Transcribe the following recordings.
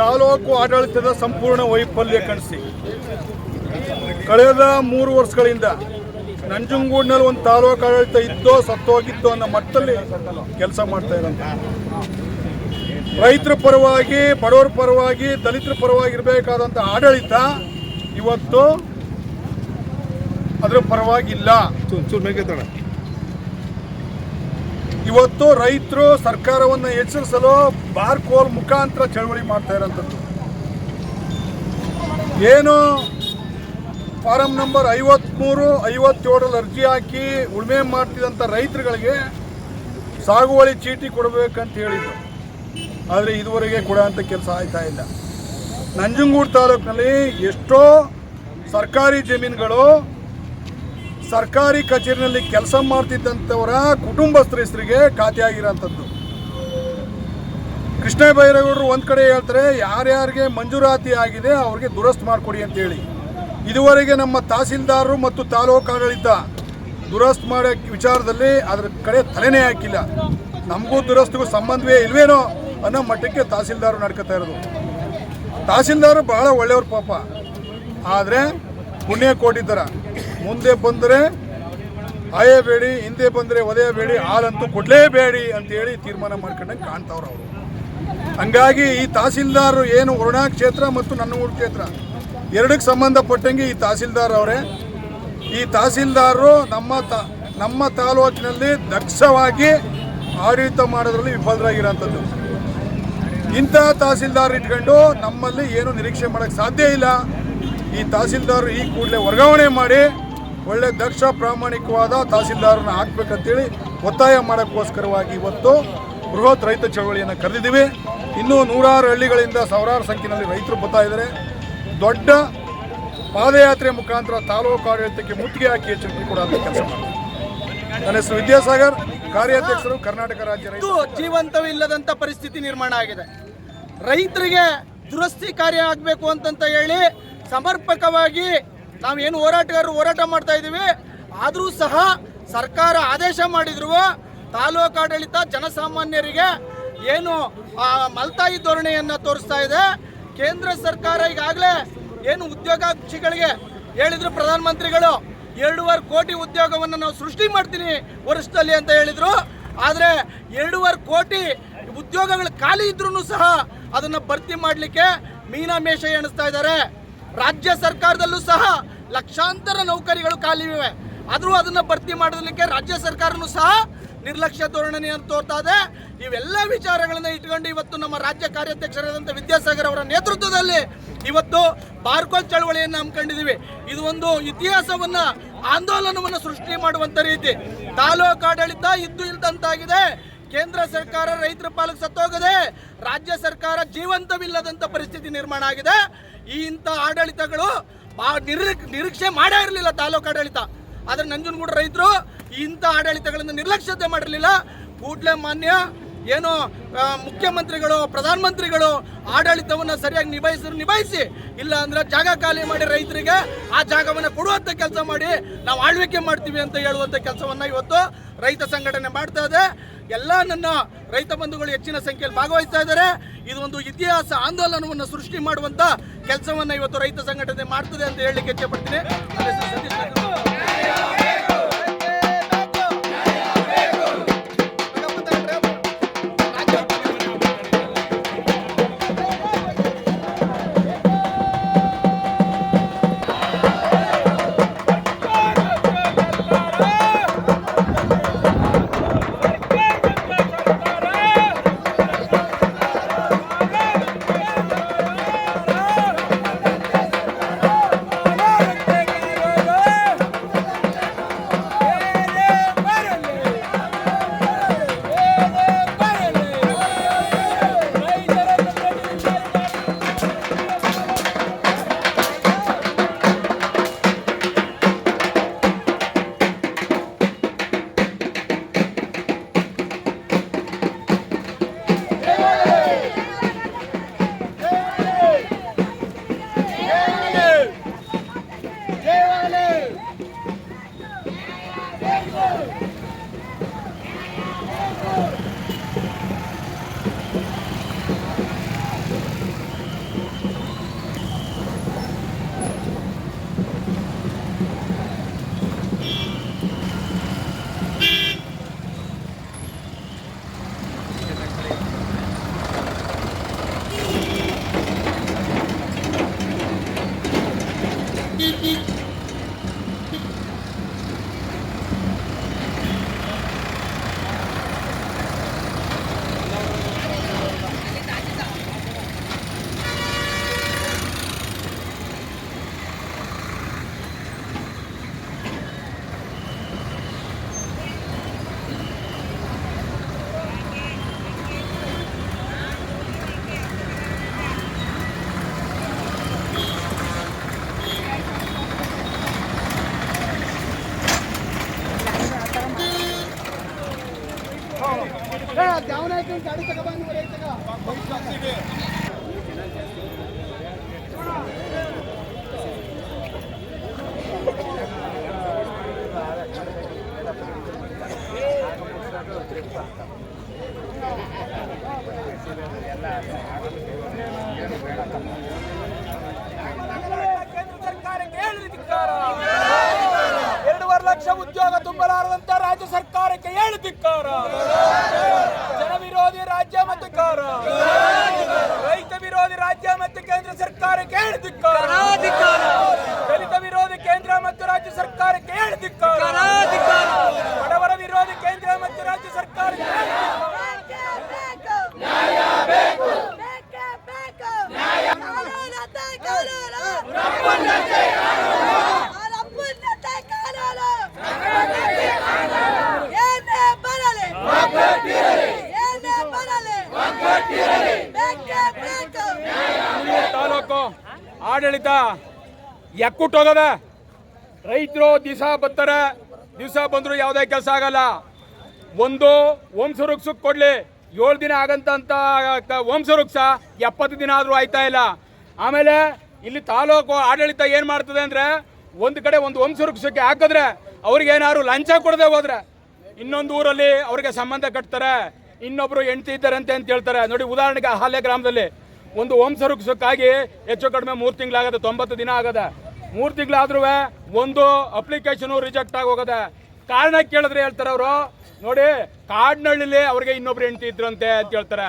ತಾಲೂಕು ಆಡಳಿತದ ಸಂಪೂರ್ಣ ವೈಫಲ್ಯ ಕಾಣಿಸಿ. ಕಳೆದ ಮೂರು ವರ್ಷಗಳಿಂದ ನಂಜುಂಗೂಡಿನಲ್ಲಿ ಒಂದು ತಾಲೂಕು ಆಡಳಿತ ಇದ್ದೋ ಸತ್ತೋಗಿದ್ದೋ ಅನ್ನೋ ಮಟ್ಟದಲ್ಲಿ ಕೆಲಸ ಮಾಡ್ತಾ ಇರೋಂಥ. ರೈತರ ಪರವಾಗಿ, ಬಡವರ ಪರವಾಗಿ, ದಲಿತರ ಪರವಾಗಿ ಇರಬೇಕಾದಂಥ ಆಡಳಿತ ಇವತ್ತು ಅದರ ಪರವಾಗಿಲ್ಲ. ಇವತ್ತು ರೈತರು ಸರ್ಕಾರವನ್ನು ಎಚ್ಚರಿಸಲು ಬಾರ್ಕೋಲ್ ಮುಖಾಂತರ ಚಳವಳಿ ಮಾಡ್ತಾ ಇರೋಂಥದ್ದು. ಏನು ಫಾರಂ ನಂಬರ್ ಐವತ್ಮೂರು, ಐವತ್ತೇಳರಲ್ಲಿ ಅರ್ಜಿ ಹಾಕಿ ಉಳುಮೆ ಮಾಡ್ತಿದ್ದಂಥ ರೈತರುಗಳಿಗೆ ಸಾಗುವಳಿ ಚೀಟಿ ಕೊಡಬೇಕಂತ ಹೇಳಿದ್ರು. ಆದರೆ ಇದುವರೆಗೆ ಕೊಡೋಂಥ ಕೆಲಸ ಆಯ್ತಾ ಇಲ್ಲ. ನಂಜನಗೂಡು ತಾಲೂಕಿನಲ್ಲಿ ಎಷ್ಟೋ ಸರ್ಕಾರಿ ಜಮೀನುಗಳು ಸರ್ಕಾರಿ ಕಚೇರಿನಲ್ಲಿ ಕೆಲಸ ಮಾಡ್ತಿದ್ದಂಥವರ ಕುಟುಂಬ ಹೆಸರಿಗೆ ಖಾತೆ ಆಗಿರೋಂಥದ್ದು ಕೃಷ್ಣ ಬೈರೇಗೌಡರು ಒಂದು ಕಡೆ ಹೇಳ್ತಾರೆ, ಯಾರ್ಯಾರಿಗೆ ಮಂಜೂರಾತಿ ಆಗಿದೆ ಅವ್ರಿಗೆ ದುರಸ್ತ್ ಮಾಡಿಕೊಡಿ ಅಂತೇಳಿ. ಇದುವರೆಗೆ ನಮ್ಮ ತಹಸೀಲ್ದಾರರು ಮತ್ತು ತಾಲೂಕು ಆಡಳಿತ ದುರಸ್ತ್ ಮಾಡೋ ವಿಚಾರದಲ್ಲಿ ಅದ್ರ ಕಡೆ ತಲೆನೇ ಹಾಕಿಲ್ಲ. ನಮಗೂ ದುರಸ್ತಿಗೂ ಸಂಬಂಧವೇ ಇಲ್ವೇನೋ ಅನ್ನೋ ಮಟ್ಟಕ್ಕೆ ತಹಸೀಲ್ದಾರರು ನಡ್ಕೋತಾ ಇರೋದು. ತಹಸೀಲ್ದಾರ್ ಬಹಳ ಒಳ್ಳೆಯವ್ರ ಪಾಪ. ಆದರೆ ಪುಣ್ಯ ಕೊಟ್ಟಿದ್ದಾರ ಮುಂದೆ ಬಂದರೆ ಅಯಬೇಡಿ ಹಿಂದೆ ಬಂದರೆ ಒದೆಯಬೇಡಿ ಹಾಲಂತೂ ಕೊಡಲೇಬೇಡಿ ಅಂತೇಳಿ ತೀರ್ಮಾನ ಮಾಡ್ಕೊಂಡಂಗೆ ಕಾಣ್ತಾವ್ರು ಅವರು. ಹಂಗಾಗಿ ಈ ತಹಸೀಲ್ದಾರ್ ಏನು ವರುಣಾ ಕ್ಷೇತ್ರ ಮತ್ತು ನನ್ನ ಊರು ಕ್ಷೇತ್ರ ಎರಡಕ್ಕೆ ಸಂಬಂಧಪಟ್ಟಂಗೆ ಈ ತಹಸೀಲ್ದಾರ್ ಅವರೇ. ಈ ತಹಸೀಲ್ದಾರರು ನಮ್ಮ ತ, ನಮ್ಮ ತಾಲೂಕಿನಲ್ಲಿ ದಕ್ಷವಾಗಿ ಆಡಳಿತ ಮಾಡೋದ್ರಲ್ಲಿ ವಿಫಲರಾಗಿರೋಂಥದ್ದು. ಇಂಥ ತಹಸೀಲ್ದಾರ್ ಇಟ್ಕೊಂಡು ನಮ್ಮಲ್ಲಿ ಏನು ನಿರೀಕ್ಷೆ ಮಾಡೋಕ್ಕೆ ಸಾಧ್ಯ ಇಲ್ಲ. ಈ ತಹಸೀಲ್ದಾರ್ ಈ ಕೂಡಲೇ ವರ್ಗಾವಣೆ ಮಾಡಿ ಒಳ್ಳೆ ದಕ್ಷ ಪ್ರಾಮಾಣಿಕವಾದ ತಹಸೀಲ್ದಾರನ್ನ ಹಾಕ್ಬೇಕಂತೇಳಿ ಒತ್ತಾಯ ಮಾಡೋಕ್ಕೋಸ್ಕರವಾಗಿ ಇವತ್ತು ಬೃಹತ್ ರೈತ ಚಳವಳಿಯನ್ನು ಕರೆದಿದ್ದೀವಿ. ಇನ್ನೂ ನೂರಾರು ಹಳ್ಳಿಗಳಿಂದ ಸಾವಿರಾರು ಸಂಖ್ಯೆಯಲ್ಲಿ ರೈತರು ಬರ್ತಾ ಇದ್ದಾರೆ. ದೊಡ್ಡ ಪಾದಯಾತ್ರೆ ಮುಖಾಂತರ ತಾಲೂಕು ಆಡಳಿತಕ್ಕೆ ಮುತ್ತಿಗೆ ಹಾಕಿ ಎಚ್ಚರಿಕೆ ಅಂತ ಕೆಲಸ ಮಾಡ್ತೀವಿ. ನನ್ನ ಹೆಸರು ವಿದ್ಯಾಸಾಗರ್, ಕಾರ್ಯಾಧ್ಯಕ್ಷರು ಕರ್ನಾಟಕ ರಾಜ್ಯ ರೈತ ಇದು ಜೀವಂತವಿಲ್ಲದಂತ ಪರಿಸ್ಥಿತಿ ನಿರ್ಮಾಣ ಆಗಿದೆ. ರೈತರಿಗೆ ದುರಸ್ತಿ ಕಾರ್ಯ ಆಗಬೇಕು ಅಂತಂತ ಹೇಳಿ ಸಮರ್ಪಕವಾಗಿ ನಾವೇನು ಹೋರಾಟಗಾರರು ಹೋರಾಟ ಮಾಡ್ತಾ ಇದ್ದೀವಿ? ಆದರೂ ಸಹ ಸರ್ಕಾರ ಆದೇಶ ಮಾಡಿದ್ರು ತಾಲೂಕಾಡಳಿತ ಜನಸಾಮಾನ್ಯರಿಗೆ ಏನು ಮಲ್ತಾಯಿ ಧೋರಣೆಯನ್ನು ತೋರಿಸ್ತಾ ಇದೆ. ಕೇಂದ್ರ ಸರ್ಕಾರ ಈಗಾಗಲೇ ಏನು ಉದ್ಯೋಗಾಕ್ಷಿಗಳಿಗೆ ಹೇಳಿದ್ರು ಪ್ರಧಾನಮಂತ್ರಿಗಳು. ಎರಡೂವರೆ ಕೋಟಿ ಉದ್ಯೋಗವನ್ನು ನಾವು ಸೃಷ್ಟಿ ಮಾಡ್ತೀನಿ ವರ್ಷದಲ್ಲಿ ಅಂತ ಹೇಳಿದರು. ಆದರೆ ಎರಡೂವರೆ ಕೋಟಿ ಉದ್ಯೋಗಗಳು ಖಾಲಿ ಇದ್ರೂ ಸಹ ಅದನ್ನು ಭರ್ತಿ ಮಾಡಲಿಕ್ಕೆ ಮೀನಾಮೇಷ ಎಣಿಸ್ತಾ ಇದ್ದಾರೆ. ರಾಜ್ಯ ಸರ್ಕಾರದಲ್ಲೂ ಸಹ ಲಕ್ಷಾಂತರ ನೌಕರಿಗಳು ಖಾಲಿ ಇವೆ. ಆದರೂ ಅದನ್ನು ಭರ್ತಿ ಮಾಡೋದಕ್ಕೆ ರಾಜ್ಯ ಸರ್ಕಾರನೂ ಸಹ ನಿರ್ಲಕ್ಷ್ಯ ಧೋರಣೆಯನ್ನು ತೋರ್ತಾ ಇದೆ. ಇವೆಲ್ಲ ವಿಚಾರಗಳನ್ನು ಇಟ್ಕೊಂಡು ಇವತ್ತು ನಮ್ಮ ರಾಜ್ಯ ಕಾರ್ಯಾಧ್ಯಕ್ಷರಾದಂಥ ವಿದ್ಯಾಸಾಗರ್ ಅವರ ನೇತೃತ್ವದಲ್ಲಿ ಇವತ್ತು ಬಾರ್ಕೋಲ್ ಚಳವಳಿಯನ್ನು ಹಮ್ಮಿಕೊಂಡಿದ್ದೀವಿ. ಇದು ಒಂದು ಇತಿಹಾಸವನ್ನು, ಆಂದೋಲನವನ್ನು ಸೃಷ್ಟಿ ಮಾಡುವಂಥ ರೀತಿ. ತಾಲೂಕು ಆಡಳಿತ ಇದ್ದು ಇಲ್ದಂತಾಗಿದೆ. ಕೇಂದ್ರ ಸರ್ಕಾರ ರೈತರ ಪಾಲಕ್ಕೆ ಸತ್ತೋಗದೆ. ರಾಜ್ಯ ಸರ್ಕಾರ ಜೀವಂತವಿಲ್ಲದಂಥ ಪರಿಸ್ಥಿತಿ ನಿರ್ಮಾಣ ಆಗಿದೆ. ಈ ಇಂಥ ಆಡಳಿತಗಳು ನಿರೀಕ್- ನಿರೀಕ್ಷೆ ಮಾಡೇ ಇರಲಿಲ್ಲ ತಾಲೂಕು ಆಡಳಿತ. ಆದರೆ ನಂಜನಗೂಡು ರೈತರು ಇಂಥ ಆಡಳಿತಗಳನ್ನು ನಿರ್ಲಕ್ಷ್ಯತೆ ಮಾಡಿರಲಿಲ್ಲ. ಕೂಡಲೇ ಮಾನ್ಯ ಏನು ಮುಖ್ಯಮಂತ್ರಿಗಳು, ಪ್ರಧಾನಮಂತ್ರಿಗಳು ಆಡಳಿತವನ್ನು ಸರಿಯಾಗಿ ನಿಭಾಯಿಸಿದ್ರು, ನಿಭಾಯಿಸಿ. ಇಲ್ಲ ಅಂದ್ರೆ ಜಾಗ ಖಾಲಿ ಮಾಡಿ ರೈತರಿಗೆ ಆ ಜಾಗವನ್ನು ಕೊಡುವಂಥ ಕೆಲಸ ಮಾಡಿ ನಾವು ಆಳ್ವಿಕೆ ಮಾಡ್ತೀವಿ ಅಂತ ಹೇಳುವಂಥ ಕೆಲಸವನ್ನ ಇವತ್ತು ರೈತ ಸಂಘಟನೆ ಮಾಡ್ತಾ ಇದೆ. ಎಲ್ಲ ನನ್ನ ರೈತ ಬಂಧುಗಳು ಹೆಚ್ಚಿನ ಸಂಖ್ಯೆಯಲ್ಲಿ ಭಾಗವಹಿಸ್ತಾ ಇದ್ದಾರೆ. ಇದು ಒಂದು ಇತಿಹಾಸ ಆಂದೋಲನವನ್ನು ಸೃಷ್ಟಿ ಮಾಡುವಂಥ ಕೆಲಸವನ್ನ ಇವತ್ತು ರೈತ ಸಂಘಟನೆ ಮಾಡ್ತದೆ ಅಂತ ಹೇಳಲಿಕ್ಕೆ ಇಚ್ಛೆ ಪಡ್ತೀನಿ. ಲಕ್ಷ ಉದ್ಯೋಗ ತುಂಬಲಾರದಂತ ರಾಜ್ಯ ಸರ್ಕಾರಕ್ಕೆ ಹೇಳಿ ಧಿಕ್ಕಾರ. ಜನ ವಿರೋಧಿ ರಾಜ್ಯ ಮತ್ತು ರೈತ ವಿರೋಧಿ ರಾಜ್ಯ ಮತ್ತು ಕೇಂದ್ರ ಸರ್ಕಾರಕ್ಕೆ ಧಿಕ್ಕಾರ ದಲಿತ ವಿರೋಧಿ ಕೇಂದ್ರ ಮತ್ತು ರಾಜ್ಯ ಸರ್ಕಾರಕ್ಕೆ ಹೇಳಿ ಧಿಕ್ಕಾರ ಬಡವರ ವಿರೋಧಿ ಕೇಂದ್ರ ಮತ್ತು ರಾಜ್ಯ ಸರ್ಕಾರಕ್ಕೆ ಹೇಳಿ ಧಿಕ್ಕಾರ. ತಾಲೂಕು ಆಡಳಿತ ಎಕ್ಕುಟ್ಟೋಗದ ರೈತರು ದಿವಸ ಬರ್ತಾರೆ. ದಿವಸ ಬಂದರೂ ಯಾವುದೇ ಕೆಲಸ ಆಗಲ್ಲ. ಒಂದು ವಂಶವೃಕ್ಷಕ್ಕೆ ಕೊಡಲಿ. ಏಳು ದಿನ ಆಗಂತ ಅಂತ ವಂಶವೃಕ್ಷ ಎಪ್ಪತ್ತು ದಿನ ಆದರೂ ಆಯ್ತಾ ಇಲ್ಲ. ಆಮೇಲೆ ಇಲ್ಲಿ ತಾಲೂಕು ಆಡಳಿತ ಏನು ಮಾಡ್ತದೆ ಅಂದರೆ ಒಂದು ಕಡೆ ಒಂದು ವಂಶವೃಕ್ಷಕ್ಕೆ ಹಾಕಿದ್ರೆ ಅವ್ರಿಗೆ ಏನಾದ್ರು ಲಂಚ ಕೊಡದೆ ಹೋದ್ರೆ. ಇನ್ನೊಂದು ಊರಲ್ಲಿ ಅವ್ರಿಗೆ ಸಂಬಂಧ ಕಟ್ತಾರೆ. ಇನ್ನೊಬ್ಬರು ಹೆಂಡತಿ ಇದ್ದಾರೆ ಅಂತ ಹೇಳ್ತಾರೆ. ನೋಡಿ ಉದಾಹರಣೆಗೆ ಹಾಲೆ ಗ್ರಾಮದಲ್ಲಿ. ಒಂದು ವಂಶವೃಕ್ಷಕ್ಕಾಗಿ ಹೆಚ್ಚು ಕಡಿಮೆ ಮೂರು ತಿಂಗಳಾಗದೆ, ತೊಂಬತ್ತು ದಿನ ಆಗದೆ. ಮೂರು ತಿಂಗಳಾದ್ರೂ ಒಂದು ಅಪ್ಲಿಕೇಶನು ರಿಜೆಕ್ಟ್ ಆಗಿ ಹೋಗದೆ ಕಾರಣ ಕೇಳಿದ್ರೆ ಹೇಳ್ತಾರೆ ಅವರು, ನೋಡಿ, ಕಾಡ್ನಳ್ಳಿಲಿ ಅವ್ರಿಗೆ ಇನ್ನೊಬ್ರು ಹೆಂಡತಿ ಇದ್ರಂತೆ ಅಂತ ಹೇಳ್ತಾರೆ.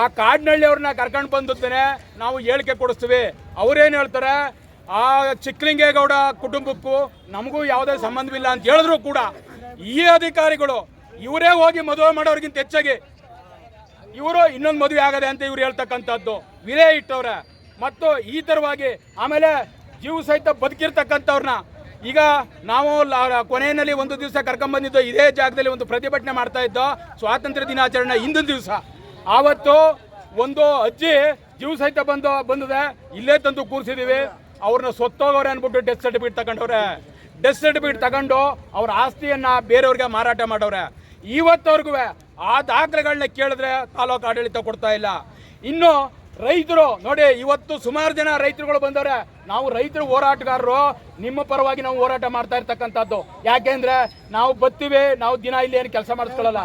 ಆ ಕಾಡ್ನಳ್ಳಿ ಅವ್ರನ್ನ ಕರ್ಕೊಂಡು ಬಂದುತ್ತೇನೆ ನಾವು ಹೇಳಿಕೆ ಕೊಡಿಸ್ತೀವಿ. ಅವರೇನು ಹೇಳ್ತಾರೆ, ಆ ಚಿಕ್ಕಲಿಂಗೇಗೌಡ ಕುಟುಂಬಕ್ಕೂ ನಮಗೂ ಯಾವುದೇ ಸಂಬಂಧವಿಲ್ಲ ಅಂತ ಹೇಳಿದ್ರು ಕೂಡ ಈ ಅಧಿಕಾರಿಗಳು, ಇವರೇ ಹೋಗಿ ಮದುವೆ ಮಾಡೋರಿಗಿಂತ ಹೆಚ್ಚಾಗಿ ಇವರು ಇನ್ನೊಂದು ಮದುವೆ ಆಗದೆ ಅಂತ ಇವ್ರು ಹೇಳ್ತಕ್ಕಂಥದ್ದು. ವಿಲೇ ಇಟ್ಟವ್ರೆ. ಮತ್ತು ಈ ಥರವಾಗಿ ಆಮೇಲೆ ಜೀವ ಸಹಿತ ಬದುಕಿರ್ತಕ್ಕಂಥವ್ರನ್ನ ಈಗ ನಾವು ಕೊನೆಯಲ್ಲಿ ಒಂದು ದಿವಸ ಕರ್ಕೊಂಬಂದಿದ್ದು ಇದೇ ಜಾಗದಲ್ಲಿ ಒಂದು ಪ್ರತಿಭಟನೆ ಮಾಡ್ತಾ ಇದ್ದೋ ಸ್ವಾತಂತ್ರ್ಯ ದಿನಾಚರಣೆ ಹಿಂದಿನ ದಿವಸ. ಆವತ್ತು ಒಂದು ಅಜ್ಜಿ ಜೀವ ಸಹಿತ ಬಂದು ಬಂದಿದೆ ಇಲ್ಲೇ ತಂದು ಕೂರಿಸಿದೀವಿ. ಅವ್ರನ್ನ ಸೊತ್ತೋಗವ್ರೆ ಅಂದ್ಬಿಟ್ಟು ಡೆತ್ ಸರ್ಟಿಫಿಕೇಟ್ ತಗೊಂಡವ್ರೆ. ಡೆತ್ ಸರ್ಟಿಫಿಕೇಟ್ ತಗೊಂಡು ಅವ್ರ ಆಸ್ತಿಯನ್ನ ಬೇರೆಯವ್ರಿಗೆ ಮಾರಾಟ ಮಾಡವ್ರೆ. ಇವತ್ತವರೆಗೂ ಆ ದಾಖಲೆಗಳನ್ನ ಕೇಳಿದ್ರೆ ತಾಲೂಕು ಆಡಳಿತ ಕೊಡ್ತಾ ಇಲ್ಲ. ಇನ್ನು ರೈತರು, ನೋಡಿ, ಇವತ್ತು ಸುಮಾರು ಜನ ರೈತರುಗಳು ಬಂದವ್ರೆ, ನಾವು ರೈತರು ಹೋರಾಟಗಾರರು, ನಿಮ್ಮ ಪರವಾಗಿ ನಾವು ಹೋರಾಟ ಮಾಡ್ತಾ ಇರ್ತಕ್ಕಂಥದ್ದು. ಯಾಕೆಂದ್ರೆ ನಾವು ಬತ್ತೀವಿ, ನಾವು ದಿನ ಇಲ್ಲಿ ಏನು ಕೆಲಸ ಮಾಡಿಸ್ಕೊಳ್ಳಲ್ಲ.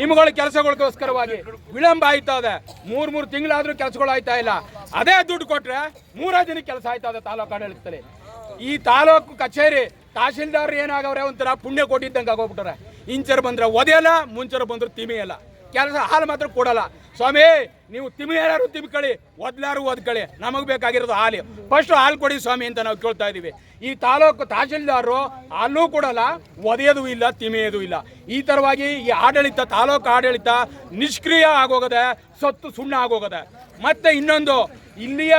ನಿಮ್ಗಳ ಕೆಲಸಗಳಿಗೋಸ್ಕರವಾಗಿ ವಿಳಂಬ ಆಯ್ತಾ ಇದೆ. ಮೂರ್, ಮೂರು ತಿಂಗಳಾದ್ರೂ ಕೆಲಸಗಳು ಆಯ್ತಾ ಇಲ್ಲ. ಅದೇ ದುಡ್ಡು ಕೊಟ್ರೆ ಮೂರೇ ದಿನ ಕೆಲಸ ಆಯ್ತಾ ಇದೆ ತಾಲೂಕು ಆಡಳಿತದಲ್ಲಿ. ಈ ತಾಲೂಕು ಕಚೇರಿ ತಹಶೀಲ್ದಾರ್ ಏನಾಗವ್ರೆ, ಒಂಥರ ಪುಣ್ಯ ಕೊಟ್ಟಿದ್ದಂಗೆ ಆಗೋಗ್ಬಿಟ್ರೆ ಇಂಚರ್ ಬಂದ್ರೆ ಒದೆಯಲ್ಲ ಮುಂಚರ್ ಬಂದ್ರೆ ತಿಮಿಯಲ್ಲ. ಕೆಲಸ ಹಾಲು ಮಾತ್ರ ಕೊಡಲ್ಲ. ಸ್ವಾಮಿ ನೀವು ತಿಮಿಯಾರು ತಿಮ್ಕೊಳ್ಳಿ ಒದ್ಲಾರು ಒದ್ಕೊಳ್ಳಿ ನಮಗೆ ಬೇಕಾಗಿರೋದು ಹಾಲು. ಫಸ್ಟ್ ಹಾಲು ಕೊಡಿ ಸ್ವಾಮಿ ಅಂತ ನಾವು ಕೇಳ್ತಾ ಇದ್ದೀವಿ ಈ ತಾಲೂಕು ತಹಶೀಲ್ದಾರರು ಹಾಲು ಕೊಡಲ್ಲ, ಒದೆಯೋದು ಇಲ್ಲ, ತಿಮಿಯೋದು ಇಲ್ಲ. ಈ ಥರವಾಗಿ ಈ ಆಡಳಿತ, ತಾಲೂಕು ಆಡಳಿತ ನಿಷ್ಕ್ರಿಯ ಆಗೋಗದೆ, ಸತ್ತು ಸುಣ್ಣ ಆಗೋಗದೆ. ಮತ್ತೆ ಇನ್ನೊಂದು, ಇಲ್ಲಿಯ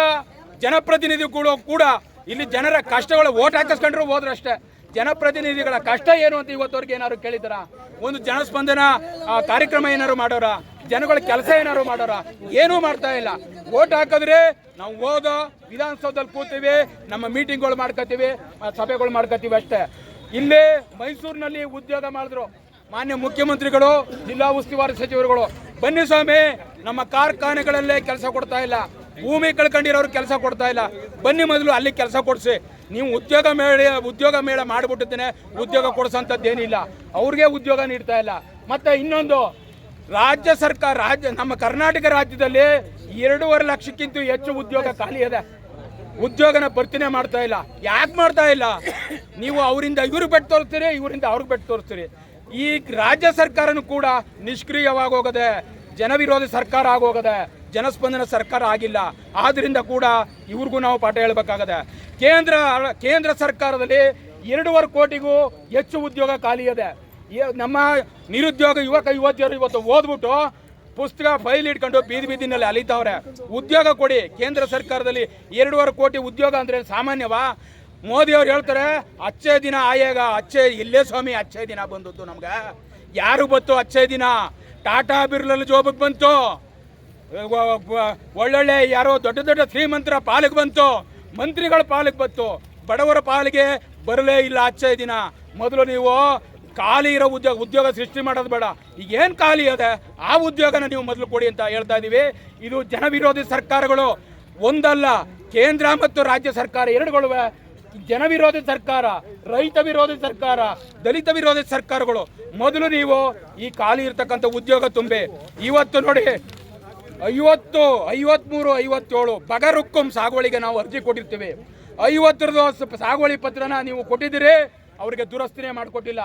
ಜನಪ್ರತಿನಿಧಿಗಳು ಕೂಡ, ಇಲ್ಲಿ ಜನರ ಕಷ್ಟಗಳು ಓಟ್ ಹಾಕಿಸ್ಕೊಂಡ್ರು ಹೋದ್ರಷ್ಟೇ. ಜನಪ್ರತಿನಿಧಿಗಳ ಕಷ್ಟ ಏನು ಅಂತ ಇವತ್ತವರೆಗೆ ಏನಾದ್ರು ಕೇಳಿದಾರ ಒಂದು ಜನಸ್ಪಂದನ ಕಾರ್ಯಕ್ರಮ ಏನಾದ್ರು ಮಾಡೋರ? ಜನಗಳ ಕೆಲಸ ಏನಾದ್ರು ಮಾಡೋರ? ಏನೂ ಮಾಡ್ತಾ ಇಲ್ಲ. ಓಟ್ ಹಾಕಿದ್ರೆ ನಾವು ಹೋದ ವಿಧಾನಸೌಧದಲ್ಲಿ ಕೂತೀವಿ, ನಮ್ಮ ಮೀಟಿಂಗ್ಗಳು ಮಾಡ್ಕೋತೀವಿ ಸಭೆಗಳು ಮಾಡ್ಕೋತೀವಿ ಅಷ್ಟೇ. ಇಲ್ಲೇ ಮೈಸೂರಿನಲ್ಲಿ ಉದ್ಯೋಗ ಮಾಡಿದ್ರು ಮಾನ್ಯ ಮುಖ್ಯಮಂತ್ರಿಗಳು, ಜಿಲ್ಲಾ ಉಸ್ತುವಾರಿ ಸಚಿವರುಗಳು. ಬನ್ನಿ ಸ್ವಾಮಿ, ನಮ್ಮ ಕಾರ್ಖಾನೆಗಳಲ್ಲೇ ಕೆಲಸ ಕೊಡ್ತಾ ಇಲ್ಲ. ಭೂಮಿ ಕಳ್ಕೊಂಡಿರೋರು ಕೆಲಸ ಕೊಡ್ತಾ ಇಲ್ಲ. ಬನ್ನಿ ಮೊದಲು ಅಲ್ಲಿ ಕೆಲಸ ಕೊಡಿಸಿ. ನೀವು ಉದ್ಯೋಗ ಮೇಳ ಉದ್ಯೋಗ ಮೇಳ ಮಾಡಿಬಿಟ್ಟಿದ್ದೇನೆ, ಉದ್ಯೋಗ ಕೊಡಿಸೋಂಥದ್ದೇನಿಲ್ಲ. ಅವ್ರಿಗೆ ಉದ್ಯೋಗ ನೀಡ್ತಾ ಇಲ್ಲ. ಮತ್ತೆ ಇನ್ನೊಂದು, ರಾಜ್ಯ ಸರ್ಕಾರ, ರಾಜ್ಯ, ನಮ್ಮ ಕರ್ನಾಟಕ ರಾಜ್ಯದಲ್ಲಿ ಎರಡೂವರೆ ಲಕ್ಷಕ್ಕಿಂತ ಹೆಚ್ಚು ಉದ್ಯೋಗ ಖಾಲಿ ಇದೆ. ಉದ್ಯೋಗನ ಭರ್ತಿನೇ ಮಾಡ್ತಾ ಇಲ್ಲ. ಯಾಕೆ ಮಾಡ್ತಾ ಇಲ್ಲ? ನೀವು ಅವರಿಂದ ಇವ್ರಿಗೆ ಬೆಟ್ಟು ತೋರಿಸ್ತೀರಿ, ಇವರಿಂದ ಅವ್ರಿಗೆ ಬೆಟ್ಟು ತೋರಿಸ್ತೀರಿ. ಈ ರಾಜ್ಯ ಸರ್ಕಾರನೂ ಕೂಡ ನಿಷ್ಕ್ರಿಯವಾಗೋಗದೆ, ಜನವಿರೋಧಿ ಸರ್ಕಾರ ಆಗೋಗದೆ ಜನಸ್ಪಂದನ ಸರ್ಕಾರ ಆಗಿಲ್ಲ. ಆದ್ರಿಂದ ಕೂಡ ಇವ್ರಿಗೂ ನಾವು ಪಾಠ ಹೇಳಬೇಕಾಗದೆ. ಕೇಂದ್ರ ಕೇಂದ್ರ ಸರ್ಕಾರದಲ್ಲಿ ಎರಡೂವರೆ ಕೋಟಿಗೂ ಹೆಚ್ಚು ಉದ್ಯೋಗ ಖಾಲಿ ಇದೆ. ನಮ್ಮ ನಿರುದ್ಯೋಗ ಯುವಕ, ಯುವತಿಯರು ಇವತ್ತು ಓದ್ಬಿಟ್ಟು ಪುಸ್ತಕ, ಫೈಲ್ ಇಟ್ಕೊಂಡು ಬೀದಿ ಬೀದಿನಲ್ಲಿ ಅಲಿತಾವ್ರೆ. ಉದ್ಯೋಗ ಕೊಡಿ. ಕೇಂದ್ರ ಸರ್ಕಾರದಲ್ಲಿ ಎರಡೂವರೆ ಕೋಟಿ ಉದ್ಯೋಗ ಅಂದ್ರೆ ಸಾಮಾನ್ಯವಾ? ಮೋದಿ ಅವ್ರು ಹೇಳ್ತಾರೆ, ಅಚ್ಚೇ ದಿನ ಆಯಾಗ, ಅಚ್ಚೆ ಇಲ್ಲೇ ಸ್ವಾಮಿ, ಅಚ್ಚೇ ದಿನ ಬಂದದ್ದು ನಮ್ಗೆ. ಯಾರು ಬತ್ತು ಅಚ್ಚೇ ದಿನ? ಟಾಟಾ ಬಿರ್ಲಲ್ಲಿ ಜೋಬಕ್ಕೆ ಬಂತು. ಒಳ್ಳೊಳ್ಳೆ ಯಾರೋ ದೊಡ್ಡ ದೊಡ್ಡ ಶ್ರೀಮಂತರ ಪಾಲಿಗೆ ಬಂತು, ಮಂತ್ರಿಗಳ ಪಾಲಿಗೆ ಬಂತು, ಬಡವರ ಪಾಲಿಗೆ ಬರಲೇ ಇಲ್ಲ ಆಚೆ ದಿನ. ಮೊದಲು ನೀವು ಖಾಲಿ ಇರೋ ಉದ್ಯೋಗ ಉದ್ಯೋಗ ಸೃಷ್ಟಿ ಮಾಡೋದು ಬೇಡ. ಈಗ ಏನು ಖಾಲಿ ಇದೆ ಆ ಉದ್ಯೋಗನ ನೀವು ಮೊದಲು ಕೊಡಿ ಅಂತ ಹೇಳ್ತಾ ಇದ್ದೀವಿ ಇದು ಜನವಿರೋಧಿ ಸರ್ಕಾರಗಳು. ಒಂದಲ್ಲ, ಕೇಂದ್ರ ಮತ್ತು ರಾಜ್ಯ ಸರ್ಕಾರ ಎರಡುಗಳು ಜನವಿರೋಧಿ ಸರ್ಕಾರ, ರೈತ ವಿರೋಧಿ ಸರ್ಕಾರ, ದಲಿತ ವಿರೋಧಿ ಸರ್ಕಾರಗಳು. ಮೊದಲು ನೀವು ಈ ಖಾಲಿ ಇರತಕ್ಕಂಥ ಉದ್ಯೋಗ ತುಂಬಿ. ಇವತ್ತು ನೋಡಿ ಐವತ್ತು, ಐವತ್ಮೂರು, ಐವತ್ತೇಳು ಬಗರುಕ್ಕುಂ ಸಾಗುವಳಿಗೆ ನಾವು ಅರ್ಜಿ ಕೊಟ್ಟಿರ್ತೀವಿ. ಐವತ್ತರದ್ದು ಸಾಗುವಳಿ ಪತ್ರನ ನೀವು ಕೊಟ್ಟಿದ್ದೀರಿ, ಅವರಿಗೆ ದುರಸ್ತಿನೇ ಮಾಡಿಕೊಟ್ಟಿಲ್ಲ.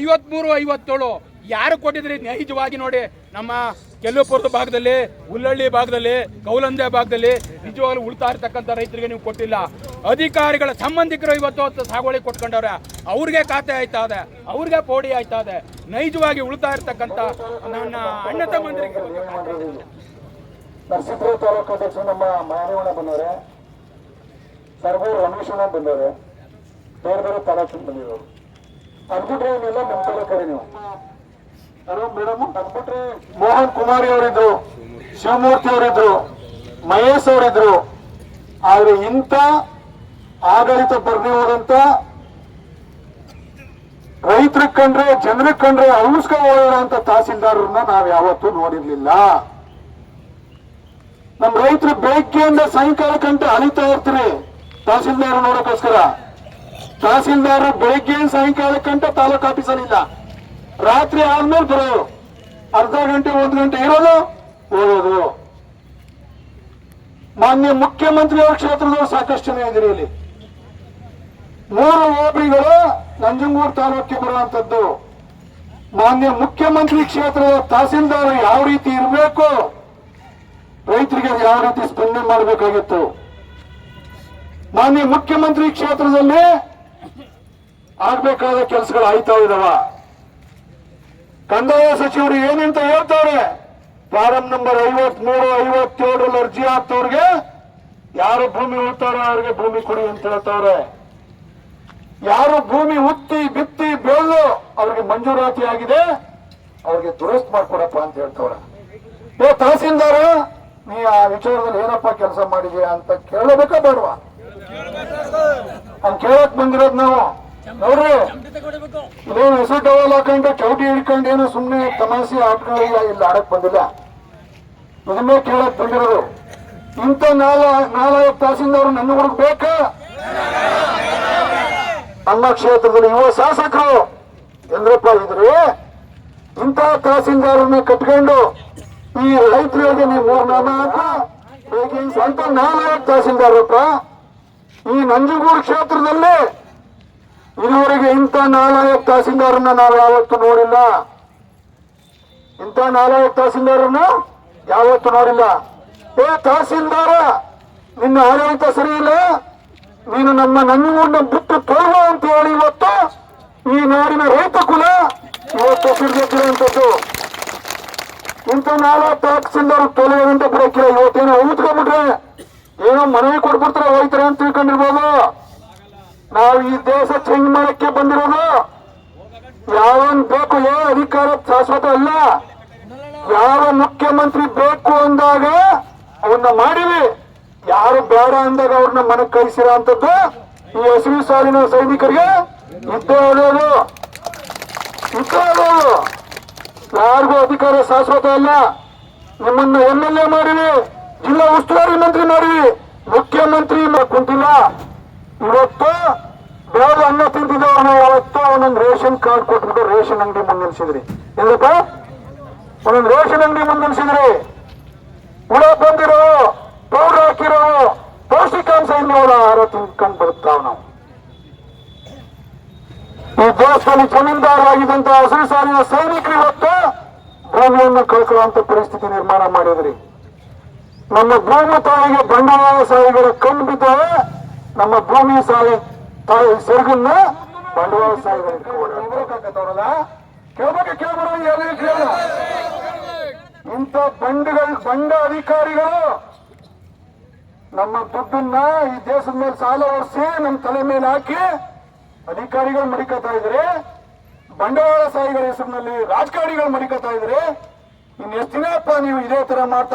ಐವತ್ಮೂರು, ಐವತ್ತೇಳು ಯಾರು ಕೊಟ್ಟಿದ್ರಿ? ನೈಜವಾಗಿ ನೋಡಿ, ನಮ್ಮ ಕೆಲ್ಲುಪುರದ ಭಾಗದಲ್ಲಿ ಉಲ್ಲಳ್ಳಿ ಭಾಗದಲ್ಲಿ, ಕೌಲಂದೆ ಭಾಗದಲ್ಲಿ ನಿಜವಾಗ್ಲೂ ಉಳ್ತಾ ಇರ್ತಕ್ಕಂಥ ರೈತರಿಗೆ ನೀವು ಕೊಟ್ಟಿಲ್ಲ. ಅಧಿಕಾರಿಗಳ ಸಂಬಂಧಿಕರು ಇವತ್ತು ಸಾಗುವಳಿ ಕೊಟ್ಕೊಂಡವ್ರೆ. ಅವ್ರಿಗೆ ಖಾತೆ ಆಯ್ತಾ ಇದೆ ಅವ್ರಿಗೆ ಪೋಡಿ ಆಯ್ತಾ ಇದೆ ನೈಜವಾಗಿ ಉಳ್ತಾ ಇರ್ತಕ್ಕಂಥ ನನ್ನ ಅಣ್ಣ ತಮ್ಮಂದಿರಿಗೆ ನರಸೀಪುರ ತಾಲೂಕು ಅಧ್ಯಕ್ಷ ನಮ್ಮ ಮಹಾರೇವಣ್ಣ ಬಂದವ್ರೆ. ಸರ್ಗೂರು ರಮೇಶಣ್ಣ ಬಂದವ್ರೆ. ಬೇರೆ ಬೇರೆ ತಾಲೂಕಿನ ಬಂದಿರೋರು. ಅದ್ಬಿಟ್ರೆ ಏನಿಲ್ಲ ನಮ್ಮ ತಾಲೂಕರೇ ನೀವು. ಹಲೋ ಮೇಡಮ್ ಅದ್ಬಿಟ್ರೆ ಮೋಹನ್ ಕುಮಾರಿ ಅವರಿದ್ರು, ಶಿವಮೂರ್ತಿ ಅವರಿದ್ರು, ಮಹೇಶ್ ಅವರಿದ್ರು. ಆದ್ರೆ ಇಂಥ ಆಡಳಿತ ಬರ್ದೇ ಹೋದಂತ ರೈತರ ಕಂಡ್ರೆ ಜನರ ಕಂಡ್ರೆ ಹೋಗೋಣ ಅಂತ ತಹಸೀಲ್ದಾರರನ್ನ ನಾವ್ ಯಾವತ್ತೂ ನೋಡಿರ್ಲಿಲ್ಲ. ನಮ್ ರೈತರು ಬೆಳಗ್ಗೆಯಿಂದ ಸಾಯಂಕಾಲ ಕಂಟ ಅಲಿತಾ ಇರ್ತೀರಿ. ತಹಸೀಲ್ದಾರ್ ನೋಡೋಕ್ಕೋಸ್ಕರ. ತಹಸೀಲ್ದಾರ್ ಬೆಳಗ್ಗೆ ಸಾಯಂಕಾಲ ಕಂಟ ತಾಲೂಕ್ ಆಫೀಸಲ್ಲಿ ಇಲ್ಲ ರಾತ್ರಿ ಆದ್ಮೇಲೆ ಬರೋರು. ಅರ್ಧ ಗಂಟೆ, ಒಂದು ಗಂಟೆ ಇರೋದು, ಓದೋದು. ಮಾನ್ಯ ಮುಖ್ಯಮಂತ್ರಿಯವರ ಕ್ಷೇತ್ರದವರು ಸಾಕಷ್ಟು ಜನ ಇದ್ದೀರಿ ಇಲ್ಲಿ. ಮೂರು ಓಬ್ರಿಗಳು ನಂಜನಗೂಡು ತಾಲೂಕಿಗೆ ಬರುವಂತದ್ದು ಮಾನ್ಯ ಮುಖ್ಯಮಂತ್ರಿ ಕ್ಷೇತ್ರದ ತಹಸೀಲ್ದಾರ್ ಯಾವ ರೀತಿ ಇರಬೇಕು? ರೈತರಿಗೆ ಯಾವ ರೀತಿ ಸ್ಪಂದನೆ ಮಾಡಬೇಕಾಗಿತ್ತು? ಮಾನ್ಯ ಮುಖ್ಯಮಂತ್ರಿ ಕ್ಷೇತ್ರದಲ್ಲಿ ಆಗ್ಬೇಕಾದ ಕೆಲಸಗಳು ಆಯ್ತಾ ಇದಾವ? ಕಂದಾಯ ಸಚಿವರು ಏನಂತ ಹೇಳ್ತಾರೆ? ಫಾರಂ ನಂಬರ್ ಐವತ್ ಮೂರು ಐವತ್ತೇಳರಲ್ಲಿ ಅರ್ಜಿ ಹಾಕ್ತವ್ರಿಗೆ ಯಾರು ಭೂಮಿ ಉಳ್ತಾರೋ ಅವ್ರಿಗೆ ಭೂಮಿ ಕೊಡಿ ಅಂತ ಹೇಳ್ತಾರೆ. ಯಾರು ಭೂಮಿ ಉತ್ತಿ, ಬಿತ್ತಿ, ಬೆಳೆದು ಅವ್ರಿಗೆ ಮಂಜೂರಾತಿ ಆಗಿದೆ, ಅವ್ರಿಗೆ ದುರಸ್ತ್ ಮಾಡ್ಕೊಡಪ್ಪ ಅಂತ ಹೇಳ್ತವ್ರೆ. ತಹಸೀಲ್ದಾರ ನೀ ಆ ವಿಚಾರದಲ್ಲಿ ಏನಪ್ಪ ಕೆಲಸ ಮಾಡಿದೀಯ ಅಂತ ಕೇಳಬೇಕಾ ಬೇಡವಾ? ಅವ್ನು ಕೇಳಕ್ ಬಂದಿರೋದು ನಾವು. ನೋಡ್ರಿ ಇದೇನು ಹೆಸರು ಟವಲ್ ಹಾಕೊಂಡು ಚೌಟಿ ಹಿಡ್ಕೊಂಡು ಏನು ಸುಮ್ಮನೆ ತಮಾಷೆ ಆಟಗಳಿಲ್ಲ ಇಲ್ಲಿ ಆಡಕ್ ಬಂದಿಲ್ಲ. ಇದನ್ನೇ ಕೇಳಕ್ ಬಂದಿರೋದು. ಇಂಥ ನಾಲ ನಾಲ್ಕು ತಹಸೀಲ್ದಾರ್ ನನ್ನ ಹುಡುಗ ಬೇಕಾ? ನಮ್ಮ ಕ್ಷೇತ್ರದಲ್ಲಿ ಯುವ ಶಾಸಕರು. ಎಂದ್ರಪ್ಪ ಇದ್ರೆ ಇಂಥ ತಹಸೀಲ್ದಾರನ್ನ ಕಟ್ಕೊಂಡು ಈ ರೈತರಿಗೆ ನೀವು ಮೂರ್ ನಾಮ ಈ ಸ್ವಂತ ನಾಲ್ಕು ತಹಸೀಲ್ದಾರಪ್ಪ ಈ ನಂಜುಗೂರು ಕ್ಷೇತ್ರದಲ್ಲಿ ಇದುವರೆಗೆ ಇಂಥ ನಾಲ್ಕು ತಹಸೀಲ್ದಾರನ್ನ ನಾವು ಯಾವತ್ತು ನೋಡಿಲ್ಲ. ಇಂಥ ನಾಲ್ಕು ತಹಸೀಲ್ದಾರನ್ನ ಯಾವತ್ತೂ ನೋಡಿಲ್ಲ. ಏ ತಹಸೀಲ್ದಾರ, ನಿನ್ನ ಆಡಳಿತ ಸರಿ ಇಲ್ಲ, ನೀನು ನಮ್ಮ ನಂಜನಗೂಡನ್ನ ಬಿಟ್ಟು ತೊಳುವ ಅಂತ ಹೇಳಿ ಇವತ್ತು ಈ ನಾಡಿನ ರೈತ ಕುಲ ಇವತ್ತು ಸಿಡಿದಿರುವಂತದ್ದು ಇಂಥ ನಾಲ್ಕು ತಹಸೀಲ್ದಾರ್ ತೊಲೆಯೋದಂತ ಬಿಡಕ್ಕಿಲ್ಲ ಇವತ್ತೇನೋ ಉಳಿದ್ಕೊಂಡ್ಬಿಟ್ರೆ ಏನೋ ಮನವಿ ಕೊಟ್ಬಿಡ್ತಾರೆ ಹೋಯ್ತಾರೆ ಅಂತ ತಿಳ್ಕೊಂಡಿರ್ಬೋದು. ನಾವು ಈ ದೇಶ ಚೇಂಜ್ ಮಾಡಕ್ಕೆ ಬಂದಿರೋದು ಯಾವನ್ ಬೇಕು ಏ ಅಧಿಕಾರ ಶಾಶ್ವತ ಅಲ್ಲ, ಯಾವ ಮುಖ್ಯಮಂತ್ರಿ ಬೇಕು ಅಂದಾಗ ಅವನ್ನ ಮಾಡಿವಿ. ಯಾರು ಬೇಡ ಅಂದಾಗ ಅವ್ರನ್ನ ಮನಕ್ ಕಳಿಸಿರೋ ಅಂತದ್ದು ಈ ಹಸಿರು ಸಾಲಿನ ಸೈನಿಕರಿಗೆ ಇದ್ದೇ ಹೇಳೋದು ಇದ್ದೇ ಹೇಳೋದು ಯಾರಿಗೂ ಅಧಿಕಾರ ಶಾಶ್ವತ ಅಲ್ಲ. ನಿಮ್ಮನ್ನ ಎಂ ಎಲ್ ಎ ಮಾಡಿವಿ ಜಿಲ್ಲಾ ಉಸ್ತುವಾರಿ ಮಂತ್ರಿ ಮಾಡಿವಿ ಮುಖ್ಯಮಂತ್ರಿ ಕುಂತಿಲ್ಲ. ಇವತ್ತು ಬೇರೆ ಅನ್ನ ತಿಂತಿದ್ದವ್ರನ್ನ ಇವತ್ತು ಒಂದೊಂದು ರೇಷನ್ ಕಾರ್ಡ್ ಕೊಟ್ಬಿಟ್ಟು ರೇಷನ್ ಅಂಗಡಿ ಮುಂದೆ ನಿಲ್ಸಿದ್ರಿ ಏನಪ್ಪ? ಒಂದೊಂದು ರೇಷನ್ ಅಂಗಡಿ ಮುಂದೆ ನಿಲ್ಸಿದ್ರಿ ಹುಳ ಬಂದಿರೋ, ಪೌಡರ್ ಹಾಕಿರೋ ಪೌಷ್ಟಿಕಾಂಶ ಇಲ್ಲವಲ್ಲ ಆಹಾರ ತಿನ್ಕೊಂಡು ಬರುತ್ತಾವ ನಾವು. ಈ ದೇಶದಲ್ಲಿ ಜಮೀನ್ದಾರರಾಗಿದ್ದಂತಹ ಹಸಿರು ಸಾಲಿನ ಸೈನಿಕರು ಇವತ್ತು ಭೂಮಿಯನ್ನು ಕಳ್ಕೊಳ್ಳುವಂತ ಪರಿಸ್ಥಿತಿ ನಿರ್ಮಾಣ ಮಾಡಿದ್ರಿ. ನಮ್ಮ ಭೂಮಿ ತಾಯಿಗೆ ಬಂಡವಾಳ ಸಾಯಿಗಳ ಕಣ್ಣು ಬಿದ್ದರೆ ನಮ್ಮ ಭೂಮಿ ಸಾಯಿ ತಾಯಿ ಸೆರಗನ್ನ ಬಂಡವಾಳ ಸಾಯಿಗಳು ಕೇಳ್ಬೇಕ ಕೇಳ್ಬೇಡ ಇಂಥ ಬಂಡಗಳು, ಬಂಡ ಅಧಿಕಾರಿಗಳು ನಮ್ಮ ದುಡ್ಡನ್ನ ಈ ದೇಶದ ಮೇಲೆ ಸಾಲ ಹೊರಿಸಿ ನಮ್ಮ ತಲೆ ಮೇಲೆ ಹಾಕಿ ಅಧಿಕಾರಿಗಳು ಮಡಿಕತಾ ಇದ್ರೆ ಬಂಡವಾಳ ಸಾಹಿಗಳ ಹೆಸರಿನಲ್ಲಿ ರಾಜಕಾರಣಿಗಳು ಮಡಿಕೊಳ್ತಾ ಇದ್ರೆ ಇನ್ನು ಎಷ್ಟು ದಿನಪ್ಪ ನೀವು ಇದೇ ತರ ಮಾಡ್ತಾ